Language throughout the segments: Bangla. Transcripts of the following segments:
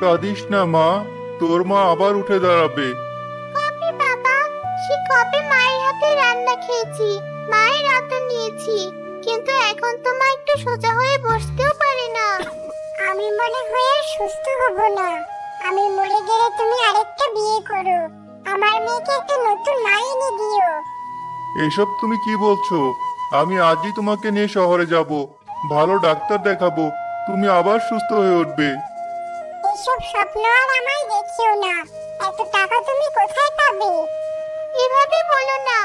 কাঁদিস না মা। তোর মা আবার উঠে দাঁড়াবে। কবে বাবা? সে কবে মায়ের হাতে রান্না খেয়েছি? মায়ের নিয়েছি। কিন্তু এখন তো মা একটু সোজা হয়ে বসতেও পারে না। আমি মনে হয় আর সুস্থ হব না। আমি মরে গেলে তুমি আরেকটা বিয়ে করো। আমার মেয়েকে একটা নতুন মা এনে দিও। এসব তুমি কি বলছো? আমি আজই তোমাকে নিয়ে শহরে যাব। ভালো ডাক্তার দেখাবো। তুমি আবার সুস্থ হয়ে উঠবে। এসব স্বপ্ন আর আমায় দেখিও না। এত টাকা তুমি কোথায় পাবে? এভাবে বলো না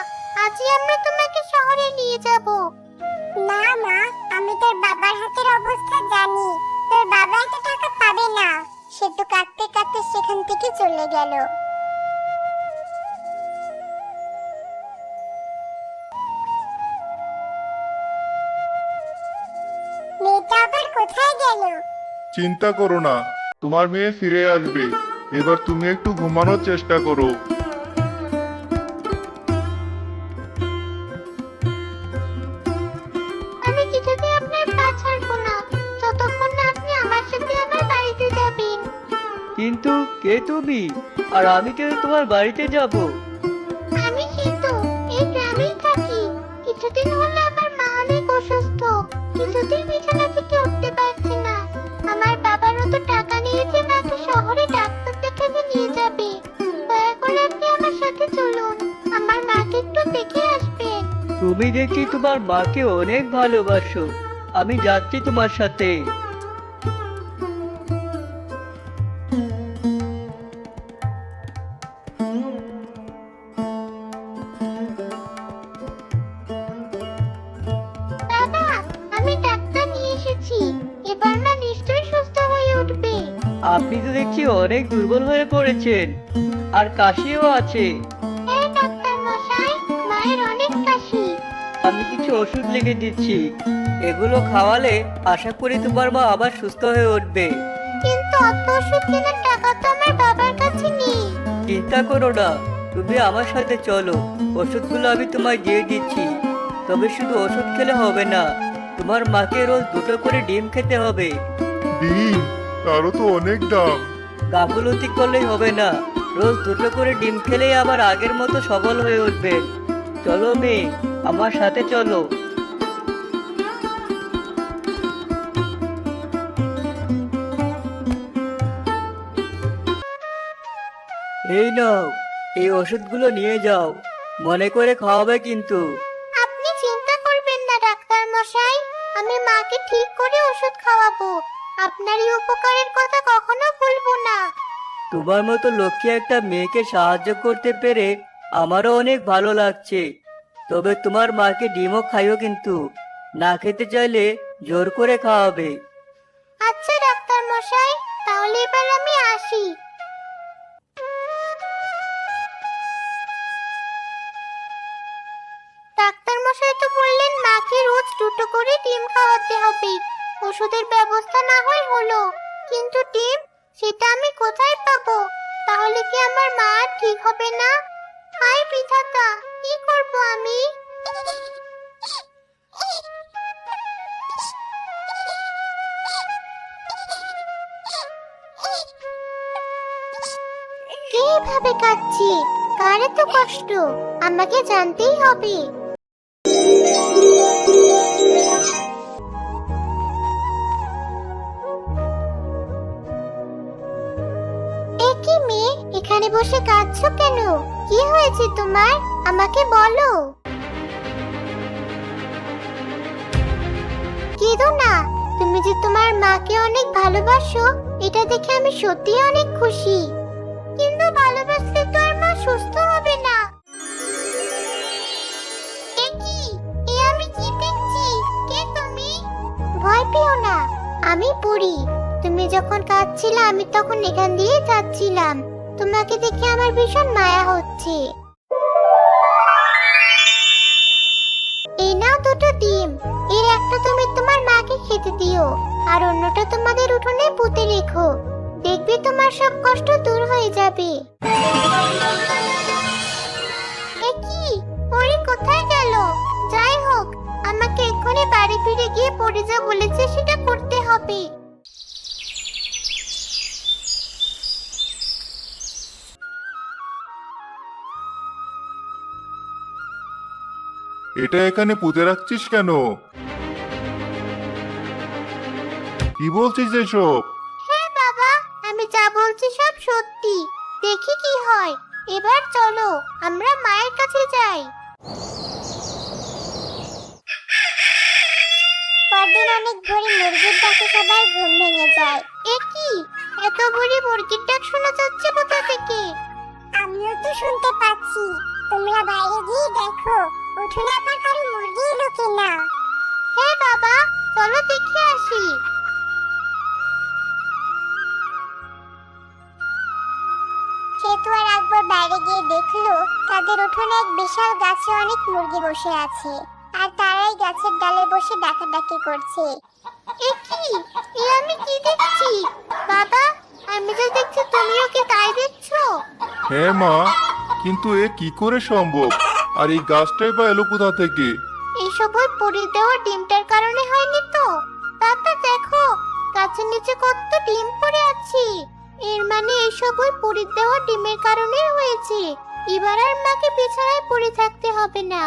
আজই আমরা তোমাকে শহরে নিয়ে যাব। না মা আমি তোর বাবার হাতের অবস্থা জানি। তোর বাবা এত টাকা পাবে না। সে তো কাঁদতে কাঁদতে সেখান থেকে চলে গেল। মেয়েটা আবার কোথায় গেল? চিন্তা করো না তোমার মেয়ে ফিরে আসবে। এবার তুমি একটু ঘুমানোর চেষ্টা করো। আমি কিছুতেই আপনার পা ছাড়বো না। যতক্ষণ না আপনি আমার সাথে আমার বাড়িতে যাবেন। কিন্তু কে তুমি? আর আমি কেন তোমার বাড়িতে যাব? চলুন আমার মাকে একটু দেখে আসবেন। তুমি দেখি তোমার মাকে অনেক ভালোবাসো। আমি যাচ্ছি তোমার সাথে। দাদা আমি ডাক্তার নিয়ে এসেছি। এবার মা নিশ্চয়ই সুস্থ হয়ে উঠবে। আপনি তো দেখছি অনেক দুর্বল হয়ে পড়েছেন। আর কাশিও আছে। ওষুধ লিখে দিচ্ছি। এগুলো খাওয়ালে আশা করি তোমার মা আবার সুস্থ হয়ে উঠবে। কিন্তু অত ওষুধ কেনার টাকা তো আমার বাবার কাছে নেই। চিন্তা করো না তুমি আমার সাথে চলো। ওষুধগুলো আমি তোমায় দিয়ে দিচ্ছি। তবে শুধু ওষুধ খেলে হবে না তোমার মাকে রোজ দুটো করে ডিম খেতে হবে। ডিম? তারও তো অনেক দাম। গাফলতি করলেই হবে না রোজ দুটো করে ডিম খেলেই আবার আগের মতো সবল হয়ে উঠবে। চলো মেয়ে আমার সাথে চলো। এই নাও এই ওষুধগুলো নিয়ে যাও। মনে করে খাওয়াবে কিন্তু। আপনি চিন্তা করবেন না ডাক্তার মশাই। আমি মাকে ঠিক করে ওষুধ খাওয়াবো। আপনার এই উপকারের কথা কখনো ভুলবো না। তোমার মতো লক্ষ্মী একটা মেয়েকে সাহায্য করতে পেরে আমারও অনেক ভালো লাগছে। তবে তোমার মাকে ডিমও খাইও কিন্তু। না খেতে চাইলে জোর করে খাওয়াবে। আচ্ছা ডাক্তার মশাই, তাহলে এবার আমি আসি। ডাক্তার মশাই তো বললেন মাকে রোজ দুটো করে ডিম খাওয়াতে হবে। ওষুধের ব্যবস্থা না হয় হলো। কিন্তু ডিম, সেটা আমি কোথায় পাবো? তাহলে কি আমার মা ঠিক হবে না? হায় বিধাতা, কি করব আমি? কীভাবে কাচ্ছি কার এত কষ্ট? আমাকে জানতেই হবে। এ মেয়ে? এখানে বসে কাঁদছো কি হয়েছে তোমার? আমাকে বলো। কেঁদো না তুমি যে তোমার মাকে অনেক ভালোবাসো, এটা দেখে আমি সত্যিই অনেক খুশি। কিন্তু ভালোবাসলে তো আর মা সুস্থ হবে না। এ এ আমি কি দেখছি? কে ভয় পেও না, আমি পড়ি তুমি যখন কাঁদছিলে, আমি তখন এখান দিয়ে যাচ্ছিলাম। তোমাকে দেখে আমার ভীষণ মায়া হচ্ছে। এই নাও দুটো ডিম। এর একটা তুমি তোমার মাকে খেতে দিও, আর অন্যটা তোমাদের উঠোনে পুঁতে রেখো। দেখবে তোমার সব কষ্ট দূর হয়ে যাবে। কি? পরি কোথায় গেল? যাই হোক, আমাকে এক্ষুনি বাড়ি ফিরে গিয়ে পরি যা বলেছে সেটা করতে হবে। এটা এখানে পুঁতে রাখছিস কেন? কি বলছিস এসব? হ্যাঁ বাবা, আমি যা বলছি সব সত্যি। দেখি কি হয়। এবার চলো, আমরা মায়ের কাছে যাই। চলো দেখে আসি। সেতু আর আকবর বাইরে গিয়ে দেখল তাদের উঠোনে এক বিশাল গাছে অনেক মুরগি বসে আছে আর তারাই গাছের ডালে বসে ডাকাডাকি করছে। এ কি? এ আমি কি দেখছি? বাবা আমি যা দেখছি তুমিও কি তাই দেখছ? হ্যাঁ মা কিন্তু এ কি করে সম্ভব? আর এই গাছটাই বা এলো কোথা থেকে? এইসব ওই পরি দেওয়া ডিমটার কারণে হয়নি তো? বাবা দেখো গাছের নিচে কত ডিম পড়ে আছে। এর মানে এইসব ওই পরি দেওয়া ডিমের কারণেই হয়েছে। এবার আর মাকে বিছানায় পড়ে থাকতে হবে না।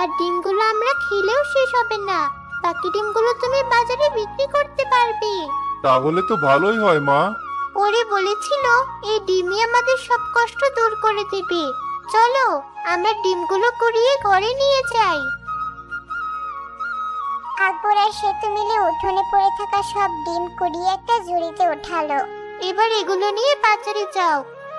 আর ডিমগুলো আমরা খেলেও শেষ হবে না। বাকি ডিমগুলো তুমি বাজারে বিক্রি করতে পারবে। তাহলে তো ভালোই হয় মা। ওরে বলেছিল এই ডিমই আমাদের সব কষ্ট দূর করে দেবে। চলো আমরা ডিমগুলো কুড়িয়ে ঘরে নিয়ে যাই। আকবর আর সেতু মিলে উঠোনে পড়ে থাকা সব ডিম কুড়িয়ে একটা ঝুড়িতে ওঠালো এবার এগুলো নিয়ে বাজারে যাও।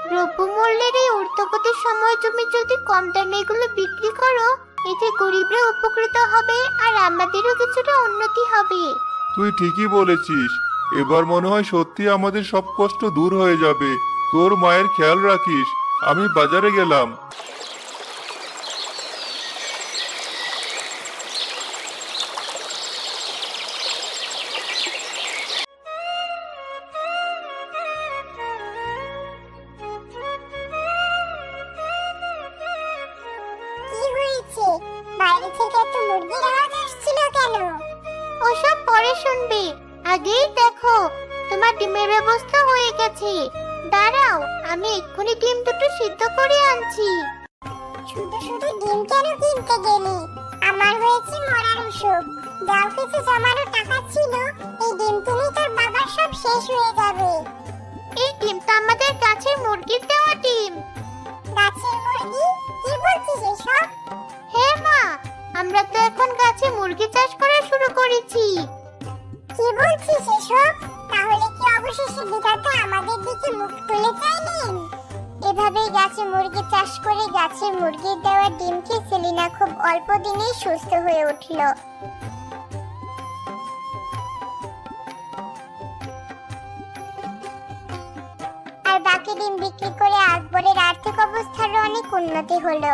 দ্রব্যমূল্যের এই ঊর্ধ্বগতির সময় তুমি যদি কম দামে এগুলো বিক্রি করো এতে গরিবরা উপকৃত হবে আর আমাদেরও কিছুটা উন্নতি হবে। তুই ঠিকই বলেছিস। এবার মনে হয় সত্যি আমাদের সব কষ্ট দূর হয়ে যাবে। তোর মায়ের খেয়াল রাখিস আমি বাজারে গেলাম। বাইরে থেকে এত মুরগির আওয়াজ আসছিল কেন? ওসব পরে শুনবে। আগেই দেখো তোমার ডিমের ব্যবস্থা হয়ে গেছে। দাঁড়াও আমি এক্ষুনি ডিম দুটো সিদ্ধ করে আনছি। শুধু শুধু ডিম কেন কিনতে গেলি? আমার হয়েছে মরার অসুখ যাও কিছু জমানো টাকা ছিল এই ডিম কিনে তোর বাবার সব শেষ হয়ে যাবে। এই ডিমটা আমাদের গাছের মুরগির দেওয়া ডিম। গাছের মুরগি? কি বলছিস এসব? আমরা তো এখন গাছে মুরগি চাষ করা শুরু করেছি। কি বলছিস এসব? তাহলে কি অবশেষে বিধাতা আমাদের দিকে মুখ তুলে চাইলেন? এভাবেই গাছে মুরগি চাষ করে গাছের মুরগির দেওয়া ডিমকে সেলিনা খুব অল্প দিনেই সুস্থ হয়ে উঠল। আর বাকি ডিম বিক্রি করে আকবরের আর্থিক অবস্থারও অনেক উন্নতি হলো।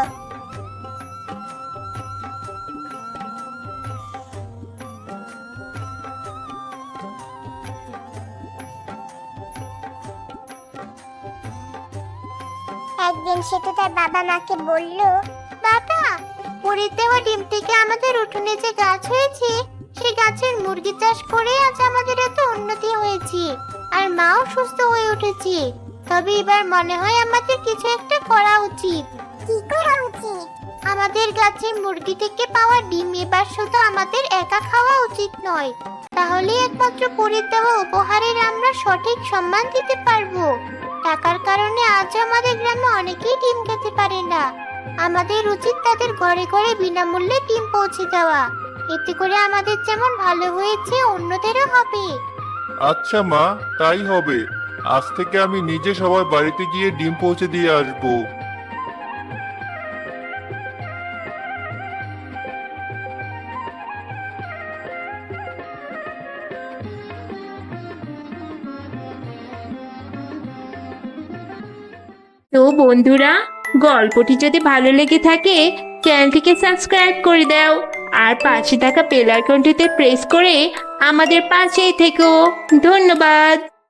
একদিন সে তো তার বাবা মাকে বলল বাবা পরের দেওয়া ডিম থেকে আমাদের উঠোনে যে গাছ হয়েছে সেই গাছের মুরগি চাষ করে আজ আমাদের এত উন্নতি হয়েছে আর মাও সুস্থ হয়ে উঠেছে। তবে এবার মনে হয় আমাদের কিছু একটা করা উচিত। কি করা উচিত? আমাদের গাছে মুরগি থেকে পাওয়া ডিম এবার শুধু আমাদের একা খাওয়া উচিত নয়। তাহলে একমাত্র পরের দেওয়া উপহারের আমরা সঠিক সম্মান দিতে পারব। টাকার কারণে আজ আমাদের গ্রামে অনেকেই ডিম খেতে পারে না। আমাদের উচিত তাদের ঘরে ঘরে বিনামূল্যে ডিম পৌঁছে দেওয়া। এতে করে আমাদের যেমন ভালো হয়েছে, অন্যদেরও হবে। আচ্ছা মা, তাই হবে। আজ থেকে আমি নিজে সবার বাড়িতে গিয়ে ডিম পৌঁছে দিয়ে আসব। তো বন্ধুরা, গল্পটি যদি ভালো লেগে থাকে, চ্যানেলটিকে সাবস্ক্রাইব করে দাও আর পাশে থাকা বেল আইকনটিতে প্রেস করে আমাদের পাশেই থেকো। ধন্যবাদ।